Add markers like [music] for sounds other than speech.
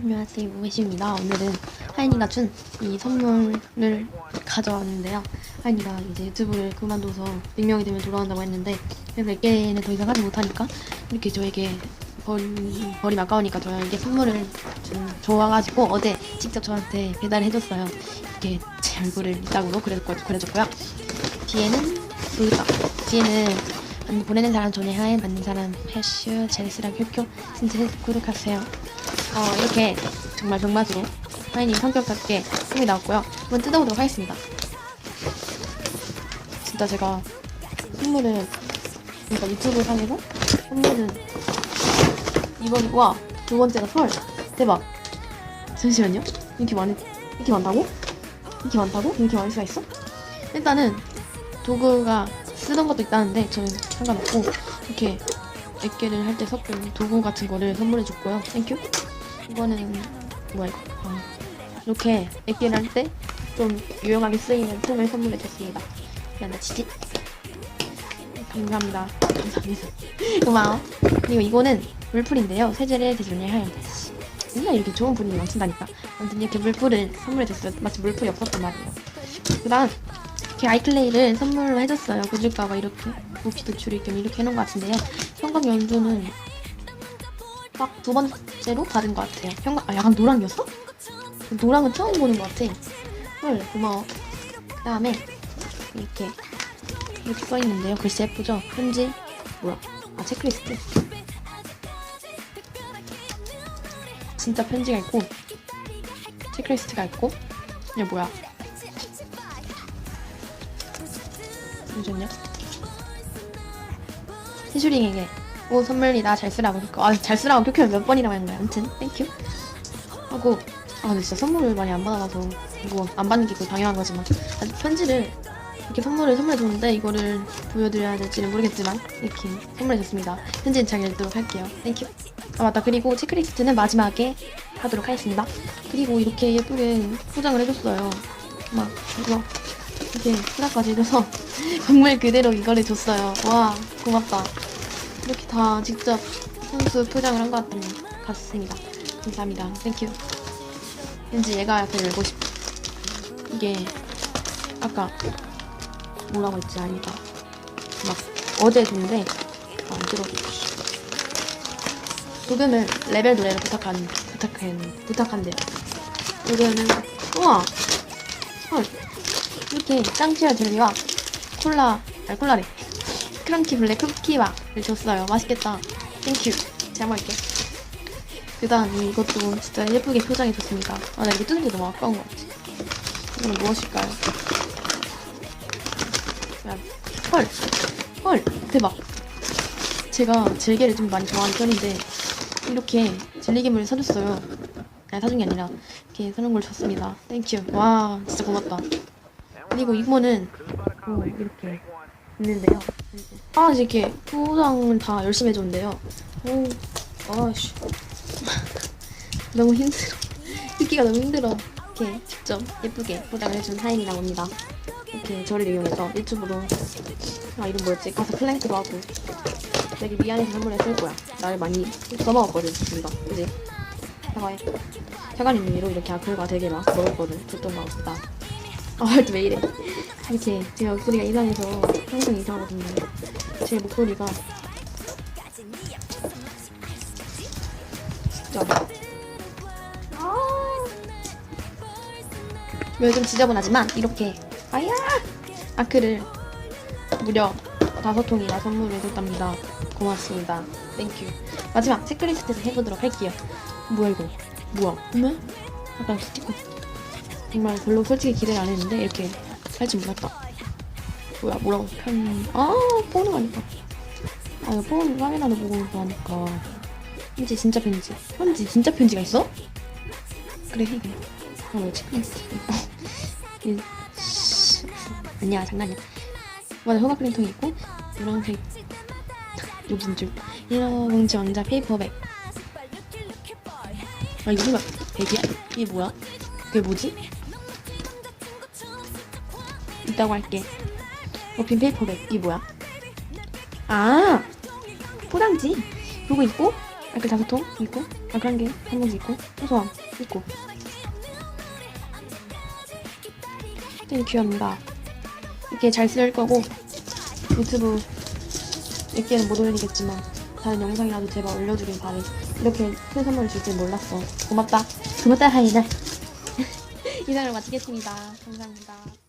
안녕하세요. 우혜시입니다. 오늘은 하인이가 준 이 선물을 가져왔는데요. 하인이가 이제 유튜브를 그만둬서 100명이 되면 돌아온다고 했는데 그래서 100개는 더 이상 하지 못하니까 이렇게 저에게 버리, 버림 아까우니까 저에게 선물을 좀 좋아가지고 어제 직접 저한테 배달해줬어요. 이렇게 제 얼굴을 이따구로 그려줬고, 그려줬고요. 뒤에는 여기다. 뒤에는 음, 보내는 사람 존의 하인 받는 사람 해슈 제리스랑 큐큐 진짜 구독하세요 어, 이렇게 정말 병맛으로 하인이 성격답게 꿈이 나왔고요. 한번 뜯어보도록 하겠습니다. 진짜 제가 선물을 그러니까 유튜브 상에서 선물은 이번 와 두 번째가 설. 대박. 잠시만요. 이렇게 많이 이렇게 많다고? 이렇게 많다고? 이렇게 많을 수가 있어? 일단은 도구가 쓰던 것도 있다는데 저는 상관없고 이렇게 액계를 할 때 섞은 도구 같은 거를 선물해 줬고요. 땡큐 이거는 뭐야 이거? 아, 이렇게 액기를 할 때 좀 유용하게 쓰이는 통을 선물해 줬습니다. 미안하다 치짓 감사합니다. 감사합니다. [laughs] 고마워. 그리고 이거는 물풀인데요. 세제를 대준을 하얀 다시 맨날 이렇게 좋은 분이 넘친다니까. 아무튼 이렇게 물풀을 선물해 줬어요. 마치 물풀이 없었단 말이에요. 그 다음 이렇게 아이클레이를 선물로 해줬어요. 고질까봐 이렇게. 무기도 줄일 겸 이렇게 해놓은 것 같은데요. 형광 연두는 딱 두 번째로 받은 것 같아요. 형광, 아, 약간 노랑이었어? 노랑은 처음 보는 것 같아. 헐, 고마워. 그 다음에, 이렇게, 이렇게 써있는데요. 글씨 예쁘죠? 편지, 뭐야? 아, 체크리스트. 진짜 편지가 있고, 체크리스트가 있고, 이게 뭐야? 잠시만요. 희슈링에게 오 선물이다. 잘 쓰라고 그거 아잘 쓰라고 큐큐는 몇 번이라고 거야 아무튼 땡큐 하고 아 근데 진짜 선물을 많이 안 받아서 뭐 안 받는 게 그 당연한 거지만 아, 편지를 이렇게 선물을 선물해 줬는데 이거를 보여드려야 될지는 모르겠지만 이렇게 선물해 줬습니다. 편지는 잘 읽도록 할게요. 땡큐 아 맞다. 그리고 체크리스트는 마지막에 하도록 하겠습니다. 그리고 이렇게 예쁘게 포장을 해줬어요. 막 이거 이렇게 포장까지 해줘서 [laughs] 정말 그대로 이거를 줬어요. 와 고맙다 이렇게 다 직접 선수 포장을 한 것 같습니다. 감사합니다. 땡큐. 왠지 얘가 더 열고 싶어. 이게 아까 뭐라고 했지 아니다. 막 어제 줬는데 아, 안 들어. 조금은 레벨 노래를 부탁한 부탁한 부탁한대요. 이거는 우와 헐 이렇게 짱치아 젤리와 콜라 아니 콜라래 크런키 블랙 쿠키와를 줬어요. 맛있겠다. 땡큐. 잘 먹을게. 그 다음 이것도 진짜 예쁘게 포장해줬습니다. 아, 나 이거 뜯는 게 너무 아까운 것 같아. 이거는 무엇일까요? 야, 헐! 헐! 대박! 제가 질게를 좀 많이 좋아하는 편인데 이렇게 젤리괴물을 사줬어요. 아니, 사준 게 아니라 이렇게 사는 걸 줬습니다. 땡큐. 와, 진짜 고맙다. 그리고 이거는 오, 이렇게 있는데요. 아, 이렇게 포장을 다 열심히 해줬는데요. 오, 아씨. [laughs] 너무 힘들어. 읽기가 너무 힘들어. 이렇게 직접 예쁘게 포장을 해준 하임이라고 합니다. 이렇게 저를 이용해서 유튜브로, 아, 이름 뭐였지? 가서 플랭크도 하고. 되게 미안해서 선물했을 거야. 나를 많이 써먹었거든, 우리가. 그지? 사과해. 사과는 의미로 이렇게 아클과 되게 막 먹었거든. 줬던 것 같다. 아, 왜 이래. 이렇게 제가 목소리가 이상해서 항상 이상하거든요. 제 목소리가 진짜 요즘 지저분하지만 이렇게 아야 아크를 무려 다섯 통이나 선물을 줬답니다. 고맙습니다. 땡큐. 마지막 체크리스트에서 해보도록 할게요. 뭐야 이거? 뭐야? 어머? 약간 스티커. 정말 별로 솔직히 기대를 안 했는데 이렇게 할줄 몰랐다. 뭐야 뭐라고 편... 아 폰은 아니까. 아 이거 폰 카메라로 보고 하니까 편지 진짜 편지. 편지 진짜 편지가 있어? 그래 해 그래. 아 뭐지? [laughs] 아니야 장난이야. 맞아 호박크림통이 있고 노란색 여기 줄 일러 봉지 원자 페이퍼백. 아 이거 설마 백이야? 이게 뭐야? 그게 뭐지? 있다고 할게. 머핀 페이퍼백. 이게 뭐야? 아! 포장지. 요거 있고, 댓글 다섯 통 있고 댓글 한개한 봉지 있고 소소함 있고 되게 귀엽니다. 이렇게 잘 쓸 거고 유튜브 몇 개는 못 올리겠지만 다른 영상이라도 제발 올려주길 바래. 이렇게 큰 선물을 줄 줄 몰랐어. 고맙다. 고맙다 하이다. [laughs] 이상을 마치겠습니다. 감사합니다.